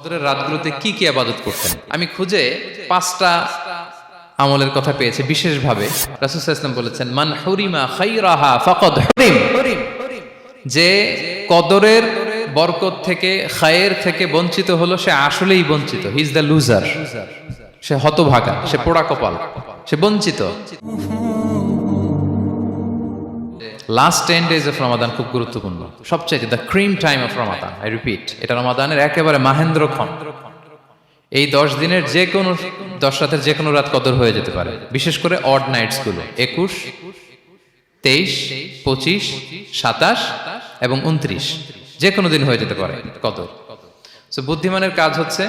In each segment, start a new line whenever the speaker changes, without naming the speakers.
কদরের রাতগুলোতে কি কি আবাদত করতেন? আমি খুঁজে পাঁচটা আমলের কথা পেয়েছি, বিশেষভাবে রাসুল ইসলাম বলেছেন, মান হুরিমা খাইরাহা ফাকাদ হুরিম। যে কদরের বরকত থেকে, খায়ের থেকে বঞ্চিত হলো, সে আসলেই বঞ্চিত। হি ইজ দ্য লুজার সে হতভাগা, সে পোড়া কপাল। সে বঞ্চিত। Last ten days of Ramadan খুব গুরুত্বপূর্ণ। The cream time of Ramadan I repeat এটা রমাদানের একেবারে এই দশ দিনের যে কোনো, দশ রাতের যে কোনো রাত কদর হয়ে যেতে পারে। বিশেষ করে অড নাইটসগুলো, একুশ, তেইশ, পঁচিশ, সাতাশ এবং উনত্রিশ। যে কোনো দিন হয়ে যেতে পারে কদর। বুদ্ধিমানের কাজ হচ্ছে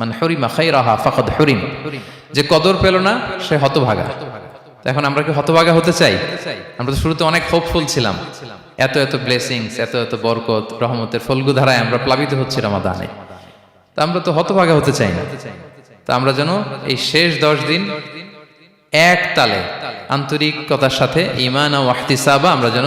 মানে হরিমা খাইরাহা ফাকাদ হরিম। যে কদর পেল না, সে হতভাগা। এখন আমরা কি হতভাগা হতে চাই? আমরা তো শুরুতে অনেক হোপফুল ছিলাম। এত এত ব্লেসিংস এত এত বরকত, রহমতের ফলগু ধারায় আমরা প্লাবিত হচ্ছি রমাদানে। তা আমরা তো হতভাগা হতে চাই না। তা আমরা যেন এই শেষ দশ দিন এক তালে আন্তরিকতার সাথে ইমান ও ওয়াহতিসাবা আমরা যেন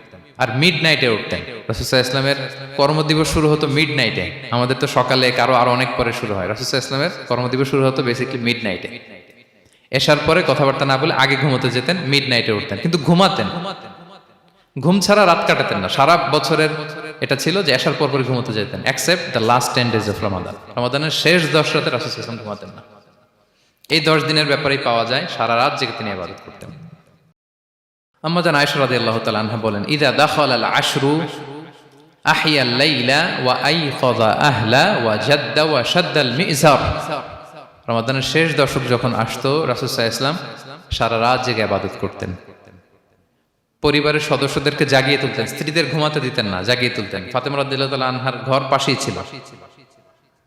আর মিড নাইটে উঠতেন রাসুসা ইসলামের কর্মদিবস শুরু হতো মিড নাইটে আমাদের তো সকালে কারও আরও অনেক পরে শুরু হয়। রাসুসা ইসলামের কর্মদিবস শুরু হতো বেসিকলি মিড নাইটে এসার পরে কথাবার্তা না বলে আগে ঘুমোতে যেতেন মিড নাইটে উঠতেন। কিন্তু ঘুমাতেন। ঘুম ছাড়া রাত কাটাতেন না। সারা বছরের এটা ছিল যে এসার পর পরে ঘুমোতে যেতেন except the last ten days of Ramadan রমাদানের শেষ দশ রাতে রাসুল ইসলাম ঘুমাতেন না। এই দশ দিনের ব্যাপারেই পাওয়া যায় সারা রাত জেগে তিনি আবাদত করতেন। আম্মাজান আয়সা রাদি আল্লাহ তালা বলেন, ইদা দাখল আল আশরু আহিয়া লাইলা ওয়া আইখাযা আহলা ওয়া জাদ্দা ওয়া শাদ্দাল মিজার। রমাদানের শেষ দশক যখন আসতো, রাসূল ইসলাম সারা রাত জেগে আবাদত করতেন। পরিবারের সদস্যদেরকে জাগিয়ে তুলতেন, স্ত্রীদের ঘুমাতে দিতেন না, জাগিয়ে তুলতেন। ফাতেমা রাদিয়াল্লাহু তাআলা আনহার ঘর পাশেই ছিল।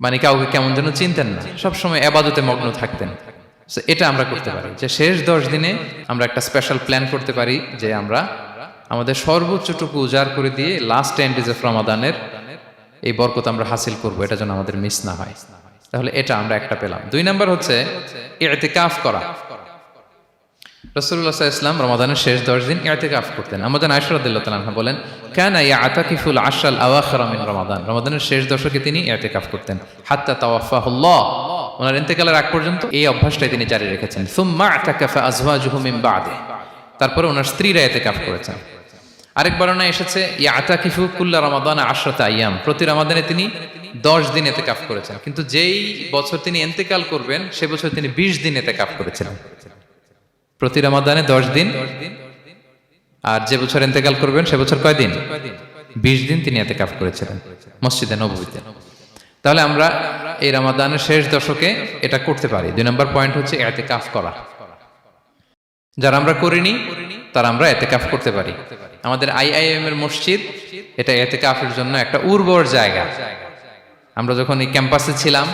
মানে কাউকে কেমন যেন চিনতেন না। সবসময় আবাদতে মগ্ন থাকতেন। এটা আমরা করতে পারি। যে শেষ দশ দিনে আমরা একটা স্পেশাল প্ল্যান করতে পারি যে আমরা আমাদের সর্বোচ্চটুকু উজাড় করে দিয়ে লাস্ট টেন ডেজ অফ রমাদানের এই বরকত আমরা হাসিল করব, এটা যেন আমাদের মিস না হয়। তাহলে এটা আমরা একটা পেলাম। দুই নাম্বার হচ্ছে ইতিকাফ করা। রসুল্লাহ ইসলাম রমাদানের শেষ দশ দিন ইতিকাফ করতেন। আমাদের আয়সরাদ্দাহ বলেন, কেন ইয়া আতাকিফুল আশাল আওয়াখরামিন রমাদান। রমাদানের শেষ দশকে তিনি ইতিকাফ করতেন। হাত্তা তাওয়াফাহুল্লাহ। ওনার ইন্তেকালের আগ পর্যন্ত এই অভ্যাসটাই তিনি জারি রেখেছেন। সুম্মা আতাকাফা আজওয়াজুহু মিন বাদে। তারপরে ওনার স্ত্রীরা ইতিকাফ করেছেন। আরেক বর্ণনা এসেছে ইয়া আতাকিফু কুল্লা রমাদান আশরাতা আইয়াম। প্রতি রমাদানে তিনি দশ দিন এতে কাফ করেছেন। কিন্তু যেই বছর তিনি এন্তেকাল করবেন, সে বছর তিনি বিশ দিন এতে কাফ করেছিলেন। প্রতি রমাদানে দশ দিন। আর যে বছর এন্তেকাল করবেন, সে বছর কয়দিন? বিশ দিন তিনি এতে কাফ করেছিলেন, মসজিদে নবীতে তাহলে আমরা এই রমাদানের শেষ দশকে এটা করতে পারি। দুই নম্বর পয়েন্ট হচ্ছে এতে কাফ করা। যারা আমরা করিনি, তারা আমরা এতে কাফ করতে পারি। আমাদের আইআইএম এর মসজিদ, এটা এতে কাফের জন্য একটা উর্বর জায়গা। আমরা যখন এই ক্যাম্পাসে ছিলাম,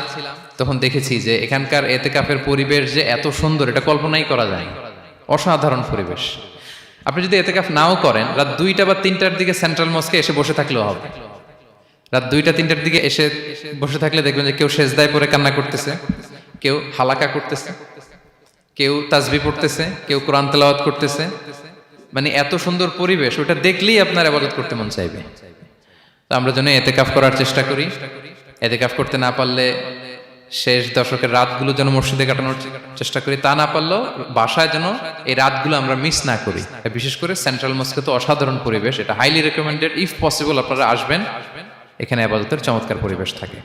তখন দেখেছি যে এখানকার এতে কাফের পরিবেশ যে এত সুন্দর, এটা কল্পনাই করা যায় না। অসাধারণ পরিবেশ। আপনি যদি এতে কাফ নাও করেন, রাত দুইটা বা তিনটার দিকে সেন্ট্রাল মস্কে এসে বসে থাকলেও হবে। রাত দুইটা, তিনটার দিকে এসে বসে থাকলে দেখবেন যে কেউ সেজদায় পরে কান্না করতেছে, কেউ হালাকা করতেছে, কেউ তাজবি পড়তেছে, কেউ কোরআন তেলাওয়াত করতেছে। মানে এত সুন্দর পরিবেশ, ওটা দেখলেই আপনার আবাদত করতে মন চাইবে। তো আমরা যেন এতেকাফ করার চেষ্টা করি। এতেকাফ করতে না পারলে শেষ দশকের রাতগুলো যেন মসজিদে কাটানোর চেষ্টা করি, তা না পারলেও বাসায় যেন এই রাতগুলো আমরা মিস না করি। বিশেষ করে সেন্ট্রাল মস্কে তো অসাধারণ পরিবেশ, এটা হাইলি রেকমেন্ডেড ইফ পসিবল আপনারা আসবেন। এখানে আবাদতের চমৎকার পরিবেশ থাকে।